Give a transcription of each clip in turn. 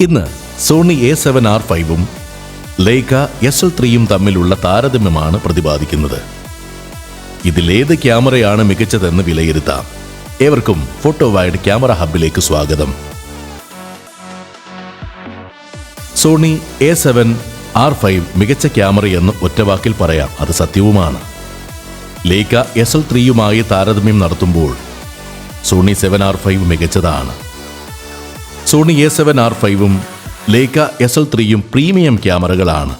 ഇന്ന് Sony A seven R ഫൈവും ലേക്ക S L ത്രീയും തമ്മിലുള്ള താരതമ്യമാണ് പ്രതിപാദിക്കുന്നത്. ഇതിലേത് ക്യാമറയാണ് മികച്ചതെന്ന് വിലയിരുത്താം. ഏവർക്കും ഫോട്ടോ വൈഡ് ക്യാമറ ഹബിലേക്ക് സ്വാഗതം. Sony A seven R five മികച്ച ക്യാമറയെന്ന് ഒറ്റവാക്കിൽ പറയാം അത് സത്യവുമാണ്. ലേക്ക എസ് എൽ ത്രീയുമായി താരതമ്യം നടത്തുമ്പോൾ സോണി സെവൻ ആർ ഫൈവ് മികച്ചതാണ്. സോണി എ സെവൻ ആർ ഫൈവും ലൈക്ക എസ് എൽ ത്രീയും പ്രീമിയം ക്യാമറകളാണ്.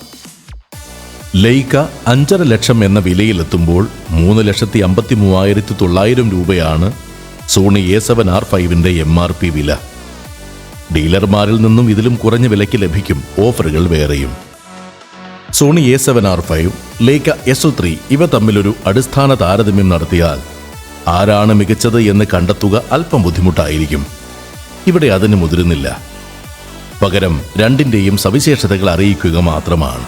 ലൈക്ക അഞ്ചര ലക്ഷം എന്ന വിലയിലെത്തുമ്പോൾ മൂന്ന് ലക്ഷത്തി അമ്പത്തി മൂവായിരത്തി തൊള്ളായിരം രൂപയാണ് സോണി എ സെവൻ ആർ ഫൈവിന്റെ എം ആർ പി വില. ഡീലർമാരിൽ നിന്നും ഇതിലും കുറഞ്ഞ വിലയ്ക്ക് ലഭിക്കും ഓഫറുകൾ വേറെയും. Sony A seven R five Leica S L three ഇവ തമ്മിലൊരു അടിസ്ഥാന താരതമ്യം നടത്തിയാൽ ആരാണ് മികച്ചത് എന്ന് കണ്ടെത്തുക അല്പം ബുദ്ധിമുട്ടായിരിക്കും. ഇവിടെ അതിന് മുതിരുന്നില്ല. പകരം രണ്ടിന്റെയും സവിശേഷതകൾ അറിയിക്കുക മാത്രമാണ്.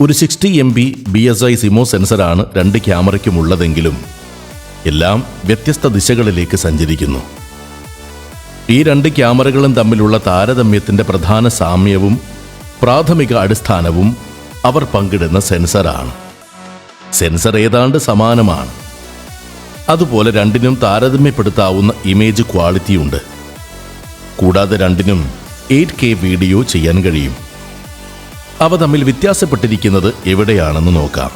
ഒരു sixty M B B S I CMOS സെൻസറാണ് രണ്ട് ക്യാമറയ്ക്കും ഉള്ളതെങ്കിലും എല്ലാം വ്യത്യസ്ത ദിശകളിലേക്ക് സഞ്ചരിക്കുന്നു. ഈ രണ്ട് ക്യാമറകളും തമ്മിലുള്ള താരതമ്യത്തിന്റെ പ്രധാന സാമ്യവും പ്രാഥമിക അടിസ്ഥാനവും അവർ പങ്കിടുന്ന സെൻസറാണ്. സെൻസർ ഏതാണ്ട് സമാനമാണ്. അതുപോലെ രണ്ടിനും താരതമ്യപ്പെടുത്താവുന്ന ഇമേജ് ക്വാളിറ്റിയുണ്ട് കൂടാതെ രണ്ടിനും എയ്റ്റ് കെ വീഡിയോ ചെയ്യാൻ കഴിയും. അവ തമ്മിൽ വ്യത്യാസപ്പെട്ടിരിക്കുന്നത് എവിടെയാണെന്ന് നോക്കാം.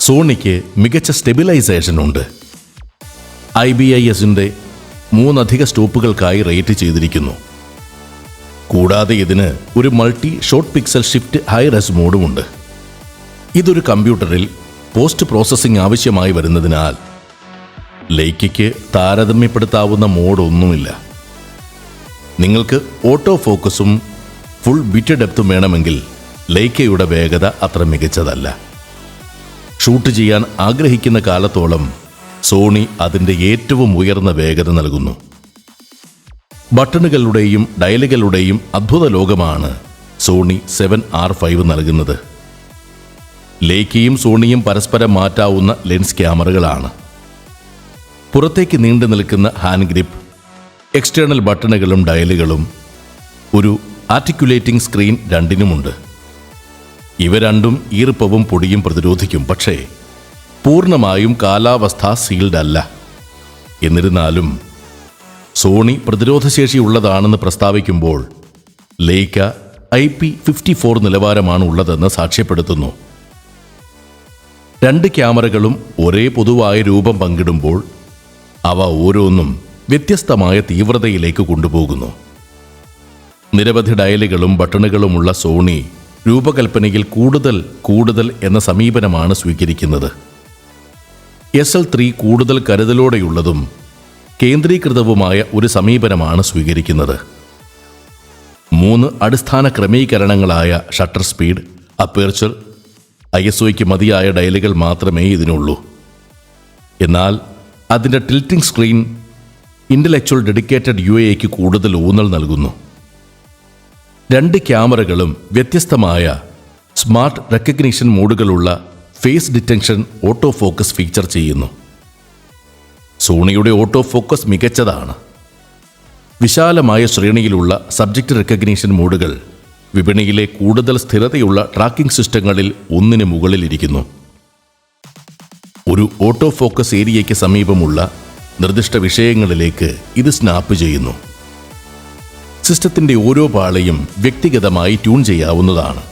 സോണിക്ക് മികച്ച സ്റ്റെബിലൈസേഷൻ ഉണ്ട്. ഐ ബി ഐ എസിന്റെ മൂന്നധിക സ്റ്റോപ്പുകൾക്കായി റേറ്റ് ചെയ്തിരിക്കുന്നു. കൂടാതെ ഇതിന് ഒരു multi shot pixel shift high res മോഡുമുണ്ട് ഇതൊരു കമ്പ്യൂട്ടറിൽ പോസ്റ്റ് പ്രോസസ്സിംഗ് ആവശ്യമായി വരുന്നതിനാൽ ലൈക്കയ്ക്ക് താരതമ്യപ്പെടുത്താവുന്ന മോഡൊന്നുമില്ല. നിങ്ങൾക്ക് ഓട്ടോ ഫോക്കസും ഫുൾ ബിറ്റ് ഡെപ്തും വേണമെങ്കിൽ ലൈക്കയുടെ വേഗത അത്ര മികച്ചതല്ല. ഷൂട്ട് ചെയ്യാൻ ആഗ്രഹിക്കുന്ന കാലത്തോളം സോണി അതിന്റെ ഏറ്റവും ഉയർന്ന വേഗത നൽകുന്നു. ബട്ടണുകളുടെയും ഡയലുകളുടെയും അദ്ഭുത ലോകമാണ് സോണി സെവൻ ആർ ഫൈവ് നൽകുന്നത്. ലേക്കയും സോണിയും പരസ്പരം മാറ്റാവുന്ന ലെൻസ് ക്യാമറകളാണ്. പുറത്തേക്ക് നീണ്ടു നിൽക്കുന്ന ഹാൻഡ് ഗ്രിപ്പ് എക്സ്റ്റേണൽ ബട്ടണുകളും ഡയലുകളും ഒരു ആർട്ടിക്കുലേറ്റിംഗ് സ്ക്രീൻ രണ്ടിനുമുണ്ട്. ഇവ രണ്ടും ഈർപ്പവും പൊടിയും പ്രതിരോധിക്കും പക്ഷേ പൂർണമായും കാലാവസ്ഥ സീൽഡ് അല്ല. എന്നിരുന്നാലും സോണി പ്രതിരോധശേഷിയുള്ളതാണെന്ന് പ്രസ്താവിക്കുമ്പോൾ Leica I P fifty four നിലവാരമാണ് ഉള്ളതെന്ന് സാക്ഷ്യപ്പെടുത്തുന്നു. രണ്ട് ക്യാമറകളും ഒരേ പൊതുവായ രൂപം പങ്കിടുമ്പോൾ അവ ഓരോന്നും വ്യത്യസ്തമായ തീവ്രതയിലേക്ക് കൊണ്ടുപോകുന്നു. നിരവധി ഡയലുകളും ബട്ടണുകളുമുള്ള സോണി രൂപകൽപ്പനയിൽ കൂടുതൽ കൂടുതൽ എന്ന സമീപനമാണ് സ്വീകരിക്കുന്നത്. എസ് എൽ ത്രീ കൂടുതൽ കരുതലോടെയുള്ളതും കേന്ദ്രീകൃതവുമായ ഒരു സമീപനമാണ് സ്വീകരിക്കുന്നത്. മൂന്ന് അടിസ്ഥാന ക്രമീകരണങ്ങളായ shutter speed aperture I S ഒയ്ക്ക് മതിയായ ഡയലുകൾ മാത്രമേ ഇതിനുള്ളൂ. എന്നാൽ അതിന്റെ tilting screen intellectual dedicated U എക്ക് കൂടുതൽ ഊന്നൽ നൽകുന്നു. രണ്ട് ക്യാമറകളും വ്യത്യസ്തമായ smart recognition മോഡുകളുള്ള face detection auto focus feature ചെയ്യുന്നു. സോണിയുടെ ഓട്ടോ ഫോക്കസ് മികച്ചതാണ്. വിശാലമായ ശ്രേണിയിലുള്ള സബ്ജക്റ്റ് റെക്കഗ്നീഷൻ മോഡുകൾ വിപണിയിലെ കൂടുതൽ സ്ഥിരതയുള്ള ട്രാക്കിംഗ് സിസ്റ്റങ്ങളിൽ ഒന്നിന് മുകളിലിരിക്കുന്നു ഒരു ഓട്ടോ ഫോക്കസ് ഏരിയയ്ക്ക് സമീപമുള്ള നിർദ്ദിഷ്ട വിഷയങ്ങളിലേക്ക് ഇത് സ്നാപ്പ് ചെയ്യുന്നു. സിസ്റ്റത്തിന്റെ ഓരോ പാളയും വ്യക്തിഗതമായി ട്യൂൺ ചെയ്യാവുന്നതാണ്.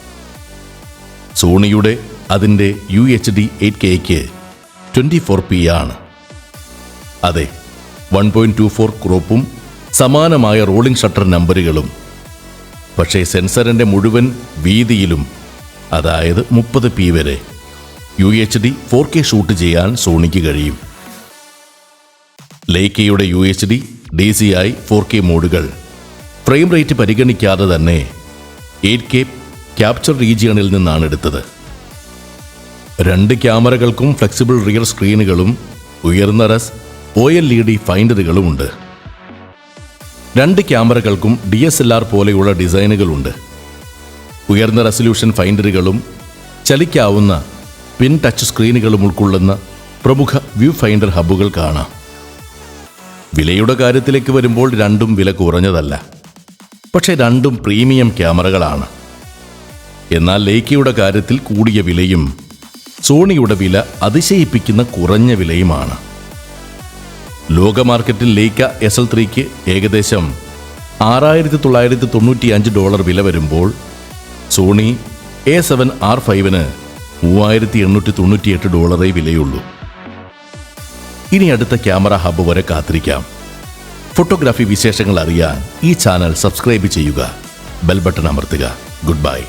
സോണിയുടെ അതിന്റെ യു എച്ച് ഡി എയ്റ്റ് കെയ്ക്ക് ട്വന്റി ഫോർ പി ആണ്. അതെ വൺ പോയിന്റ് ടു ഫോർ ക്രോപ്പും സമാനമായ റോളിംഗ് ഷട്ടർ നമ്പറുകളും പക്ഷേ സെൻസറിന്റെ മുഴുവൻ വീതിയിലും അതായത് മുപ്പത് പി വരെ U H D four K shoot ചെയ്യാൻ സോണിക്ക് കഴിയും. ലേക്കയുടെ U H D D C I four K മോഡുകൾ. ഫ്രെയിം റേറ്റ് പരിഗണിക്കാതെ തന്നെ എയ്റ്റ് കെ ക്യാപ്ചർ റീജിയണിൽ നിന്നാണ് എടുത്തത്. രണ്ട് ക്യാമറകൾക്കും ഫ്ലെക്സിബിൾ റിയർ സ്ക്രീനുകളും ഉയർന്ന res O L E D ഫൈൻഡറുകളുമുണ്ട്. രണ്ട് ക്യാമറകൾക്കും ഡി എസ് എൽ ആർ പോലെയുള്ള ഡിസൈനുകളുണ്ട്. ഉയർന്ന റെസല്യൂഷൻ ഫൈൻഡറുകളും ചലിക്കാവുന്ന പിൻ ടച്ച് സ്ക്രീനുകളും ഉൾക്കൊള്ളുന്ന പ്രമുഖ വ്യൂ ഫൈൻഡർ ഹബ്ബുകൾ കാണാം. വിലയുടെ കാര്യത്തിലേക്ക് വരുമ്പോൾ രണ്ടും വില കുറഞ്ഞതല്ല. പക്ഷേ രണ്ടും പ്രീമിയം ക്യാമറകളാണ്. എന്നാൽ ലേക്കയുടെ കാര്യത്തിൽ കൂടിയ വിലയും സോണിയുടെ വില അതിശയിപ്പിക്കുന്ന കുറഞ്ഞ വിലയുമാണ്. ലോക മാർക്കറ്റിൽ ലീക്ക എസ് എൽ ത്രീക്ക് ഏകദേശം ആറായിരത്തി തൊള്ളായിരത്തി തൊണ്ണൂറ്റി അഞ്ച് ഡോളർ വില വരുമ്പോൾ സോണി എ സെവൻ ആർ ഫൈവിന് മൂവായിരത്തി എണ്ണൂറ്റി തൊണ്ണൂറ്റിയെട്ട് ഡോളറേ വിലയുള്ളൂ. ഇനി അടുത്ത ക്യാമറ ഹബ്ബ് വരെ കാത്തിരിക്കാം. ഫോട്ടോഗ്രാഫി വിശേഷങ്ങൾ അറിയാൻ ഈ ചാനൽ സബ്സ്ക്രൈബ് ചെയ്യുക. ബെൽ ബട്ടൺ അമർത്തുക. Good bye.